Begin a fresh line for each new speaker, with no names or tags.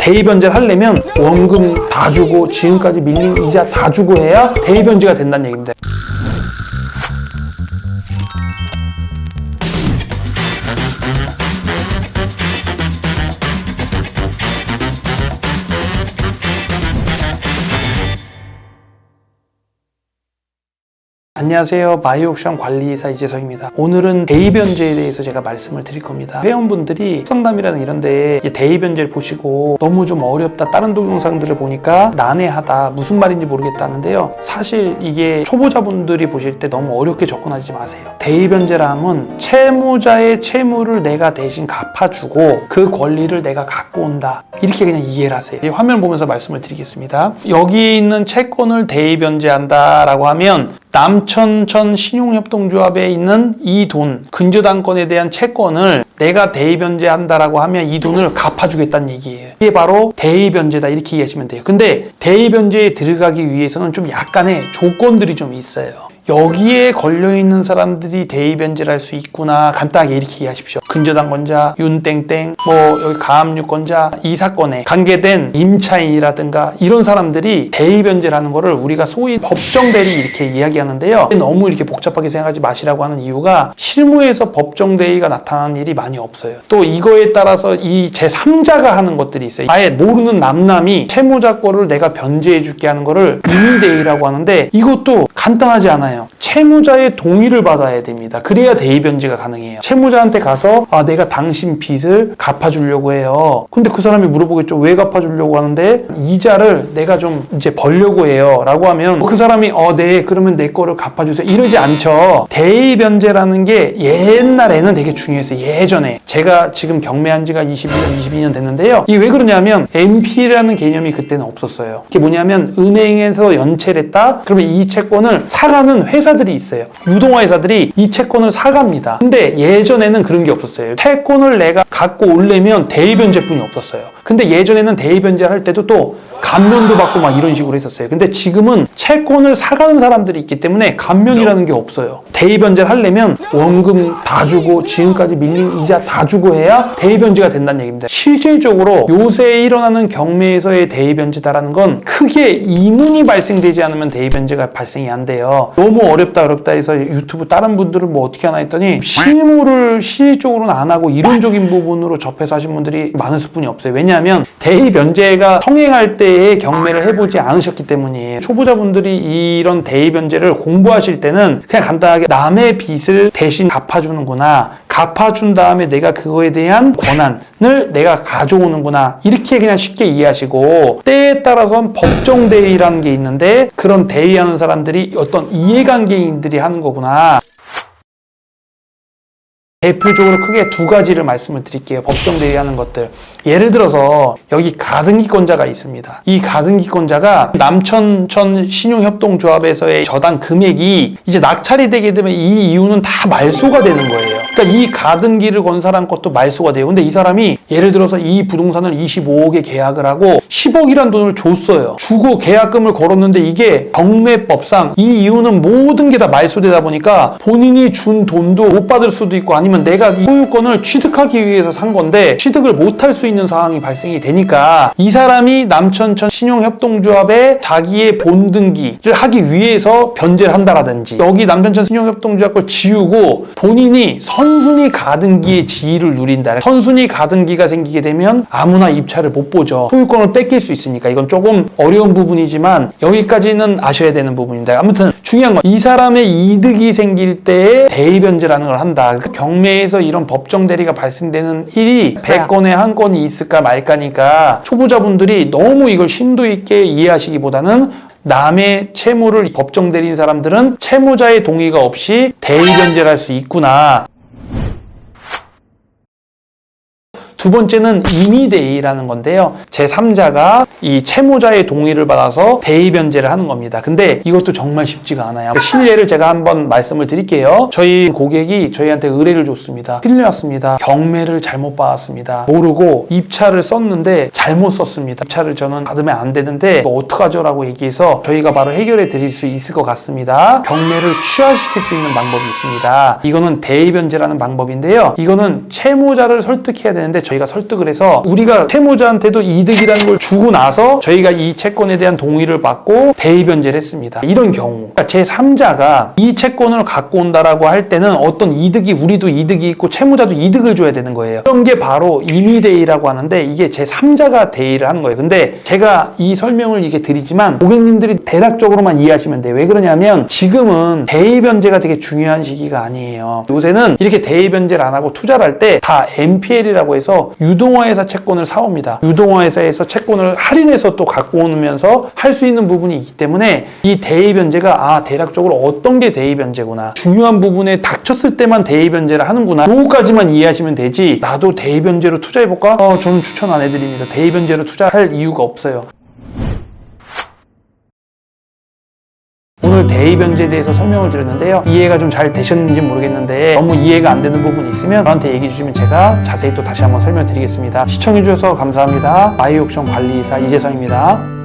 대입 변제를 하려면 원금 다 주고 지금까지 밀린 이자 다 주고 해야 대입 변제가 된다는 얘기입니다. 안녕하세요. 바이오옵션 관리사 이재성입니다. 오늘은 대입변제에 대해서 제가 말씀을 드릴 겁니다. 회원분들이 상담이라는 이런 데에 대입변제를 보시고 너무 좀 어렵다. 다른 동영상들을 보니까 난해하다. 무슨 말인지 모르겠다는데요. 사실 이게 초보자분들이 보실 때 너무 어렵게 접근하지 마세요. 대입변제라 하면 채무자의 채무를 내가 대신 갚아주고 그 권리를 내가 갖고 온다. 이렇게 그냥 이해를 하세요. 이 화면 보면서 말씀을 드리겠습니다. 여기 있는 채권을 대입변제한다 라고 하면 남천천 신용협동조합에 있는 이 돈, 근저당권에 대한 채권을 내가 대입변제한다라고 하면 이 돈을 갚아주겠다는 얘기예요. 이게 바로 대입변제다 이렇게 이해하시면 돼요. 근데 대입변제에 들어가기 위해서는 좀 약간의 조건들이 좀 있어요. 여기에 걸려있는 사람들이 대입변제를 할 수 있구나 간단하게 이렇게 이해하십시오. 근저당권자, 윤땡땡, 뭐 여기 가압류권자 이 사건에 관계된 임차인이라든가 이런 사람들이 대입변제를 하는 거를 우리가 소위 법정대리 이렇게 이야기하는데요. 너무 이렇게 복잡하게 생각하지 마시라고 하는 이유가 실무에서 법정대리가 나타나는 일이 많이 없어요. 또 이거에 따라서 이 제3자가 하는 것들이 있어요. 아예 모르는 남남이 채무자 거를 내가 변제해 줄게 하는 거를 임의대리라고 하는데 이것도 간단하지 않아요. 채무자의 동의를 받아야 됩니다. 그래야 대입변제가 가능해요. 채무자한테 가서 아 내가 당신 빚을 갚아주려고 해요. 근데 그 사람이 물어보겠죠. 왜 갚아주려고 하는데 이자를 내가 좀 이제 벌려고 해요.라고 하면 그 사람이 어 네 그러면 내 거를 갚아주세요. 이러지 않죠. 대입변제라는 게 옛날에는 되게 중요했어요. 예전에 제가 지금 경매한 지가 21년, 22년 됐는데요. 이게 왜 그러냐면 NP라는 개념이 그때는 없었어요. 이게 뭐냐면 은행에서 연체를 했다. 그러면 이 채권을 사가는 회사들이 있어요. 유동화 회사들이 이 채권을 사갑니다. 근데 예전에는 그런 게 없었어요. 채권을 내가 갖고 오려면 대입 변제뿐이 없었어요. 근데 예전에는 대입변제를 할 때도 또 감면도 받고 막 이런 식으로 했었어요. 근데 지금은 채권을 사가는 사람들이 있기 때문에 감면이라는 게 없어요. 대입변제를 하려면 원금 다 주고 지금까지 밀린 이자 다 주고 해야 대입변제가 된다는 얘기입니다. 실질적으로 요새 일어나는 경매에서의 대입변제다라는 건 크게 이문이 발생되지 않으면 대입변제가 발생이 안 돼요. 너무 어렵다 어렵다 해서 유튜브 다른 분들은 뭐 어떻게 하나 했더니 실무를 실질적으로는 안 하고 이론적인 부분으로 접해서 하신 분들이 많을 뿐이 없어요. 왜냐 하면 대입변제가 성행할 때에 경매를 해보지 않으셨기 때문이에요. 초보자분들이 이런 대입변제를 공부하실 때는 그냥 간단하게 남의 빚을 대신 갚아주는구나. 갚아준 다음에 내가 그거에 대한 권한을 내가 가져오는구나. 이렇게 그냥 쉽게 이해하시고 때에 따라서는 법정 대의라는 게 있는데 그런 대의하는 사람들이 어떤 이해관계인들이 하는 거구나. 대표적으로 크게 두 가지를 말씀을 드릴게요. 법정 대의하는 것들. 예를 들어서 여기 가등기권자가 있습니다. 이 가등기권자가 남천천 신용협동조합에서의 저당 금액이 이제 낙찰이 되게 되면 이 이유는 다 말소가 되는 거예요. 그러니까 이 가등기를 건 사람 것도 말소가 돼요. 근데 이 사람이 예를 들어서 이 부동산을 25억에 계약을 하고 10억이란 돈을 줬어요. 주고 계약금을 걸었는데 이게 경매법상 이 이유는 모든 게 다 말소되다 보니까 본인이 준 돈도 못 받을 수도 있고 아니면 내가 이 소유권을 취득하기 위해서 산 건데 취득을 못할 수 있는 상황이 발생이 되니까 이 사람이 남천천 신용협동조합에 자기의 본등기를 하기 위해서 변제를 한다라든지 여기 남천천 신용협동조합 걸 지우고 본인이 선순위 가등기의 지위를 누린다. 선순위 가등기가 생기게 되면 아무나 입찰을 못 보죠. 소유권을 뺏길 수 있으니까 이건 조금 어려운 부분이지만 여기까지는 아셔야 되는 부분입니다. 아무튼 중요한 건 이 사람의 이득이 생길 때에 대의변제라는 걸 한다. 그러니까 경매에서 이런 법정 대리가 발생되는 일이 100건에 한 건이 있을까 말까니까 초보자분들이 너무 이걸 심도 있게 이해하시기보다는 남의 채무를 법정 대리인 사람들은 채무자의 동의가 없이 대의변제를 할 수 있구나. 두 번째는 임의대의라는 건데요. 제3자가 이 채무자의 동의를 받아서 대의 변제를 하는 겁니다. 근데 이것도 정말 쉽지가 않아요. 실례를 제가 한번 말씀을 드릴게요. 저희 고객이 저희한테 의뢰를 줬습니다. 큰일 났습니다. 경매를 잘못 받았습니다. 모르고 입찰을 썼는데 잘못 썼습니다. 입찰을 저는 받으면 안 되는데 어떡하죠? 라고 얘기해서 저희가 바로 해결해 드릴 수 있을 것 같습니다. 경매를 취하시킬 수 있는 방법이 있습니다. 이거는 대의 변제라는 방법인데요. 이거는 채무자를 설득해야 되는데 저희가 설득을 해서 우리가 채무자한테도 이득이라는 걸 주고 나서 저희가 이 채권에 대한 동의를 받고 대의변제를 했습니다. 이런 경우 그러니까 제3자가 이 채권을 갖고 온다라고 할 때는 어떤 이득이 우리도 이득이 있고 채무자도 이득을 줘야 되는 거예요. 이런 게 바로 임의대의라고 하는데 이게 제3자가 대의를 하는 거예요. 근데 제가 이 설명을 이게 드리지만 고객님들이 대략적으로만 이해하시면 돼요. 왜 그러냐면 지금은 대의변제가 되게 중요한 시기가 아니에요. 요새는 이렇게 대의변제를 안 하고 투자를 할 때다 NPL이라고 해서 유동화회사 채권을 사옵니다. 유동화회사에서 채권을 할인해서 또 갖고 오면서 할 수 있는 부분이 있기 때문에 이 대의변제가 아 대략적으로 어떤 게 대의변제구나 중요한 부분에 닥쳤을 때만 대의변제를 하는구나 그거까지만 이해하시면 되지 나도 대의변제로 투자해볼까? 어, 저는 추천 안 해드립니다. 대의변제로 투자할 이유가 없어요. 오늘 대의변제에 대해서 설명을 드렸는데요. 이해가 좀 잘 되셨는지 모르겠는데 너무 이해가 안 되는 부분이 있으면 저한테 얘기해 주시면 제가 자세히 또 다시 한번 설명드리겠습니다. 시청해 주셔서 감사합니다. 바이오옥션 관리이사 이재성입니다.